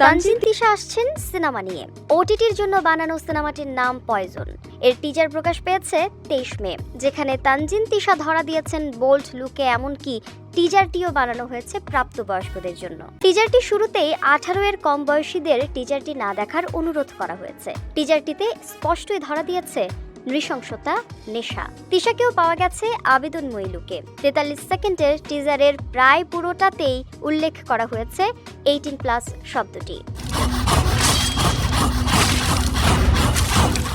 তানজিন তিশা আসছেন সিনেমা নিয়ে। ওটিটির জন্য বানানো সিনেমাটির নাম পয়জন। এর টিজার প্রকাশ পেয়েছে তেইশ মে, যেখানে তানজিন তিশা ধরা দিয়েছেন বোল্ড লুকে এমনকি টিজারটিও বানানো হয়েছে প্রাপ্তবয়স্কদের জন্য। টিজারটি শুরুতেই আঠারো এর কম বয়সীদের টিজারটি না দেখার অনুরোধ করা হয়েছে। টিজারটিতে স্পষ্টই ধরা দিয়েছে নৃশংসতা, নেশা। তিশাকেও পাওয়া গেছে আবেদন মইলুকে তেতাল্লিশ সেকেন্ডের টিজারের প্রায় পুরোটাতেই উল্লেখ করা হয়েছে এইটিন প্লাস শব্দটি।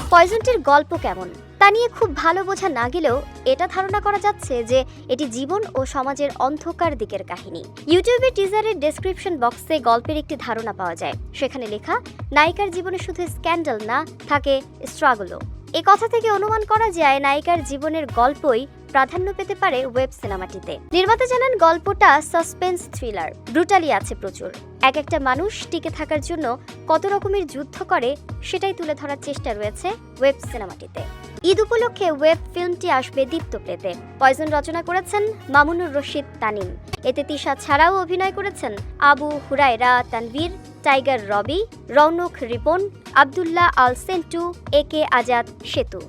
পয়জনটির গল্প কেমন? তা নিয়ে খুব ভালো বোঝা না গেলেও এটা ধারণা করা যাচ্ছে যে এটি জীবন ও সমাজের অন্ধকার দিকের কাহিনী। ইউটিউবে টিজারের ডেসক্রিপশন বক্সে গল্পের একটি ধারণা পাওয়া যায়। সেখানে লেখা, নায়িকার জীবনে শুধু স্ক্যান্ডাল না, থাকে স্ট্রাগলও। এ কথা থেকে অনুমান করা যায় নায়িকার জীবনের গল্পই প্রাধান্য পেতে পারে ওয়েব সিনেমাটিতে। নির্মাতা জানান, গল্পটা সাসপেন্স থ্রিলার। ব্রুটালি আছে প্রচুর। এক একটা মানুষ টিকে থাকার জন্য কত রকমের যুদ্ধ করে সেটাই তুলে ধরার চেষ্টা রয়েছে ওয়েব সিনেমাটিতে। ঈদ উপলক্ষে ওয়েব ফিল্মটি আসবে দীপ্ত প্লেতে পয়জন রচনা করেছেন মামুনুর রশিদ তানিম। এতে তিশা ছাড়াও অভিনয় করেছেন Abu Hurayra Tanvir, Tiger Robi, Rounak Ripon, Abdullah Al Sentu, A K Azad Setu.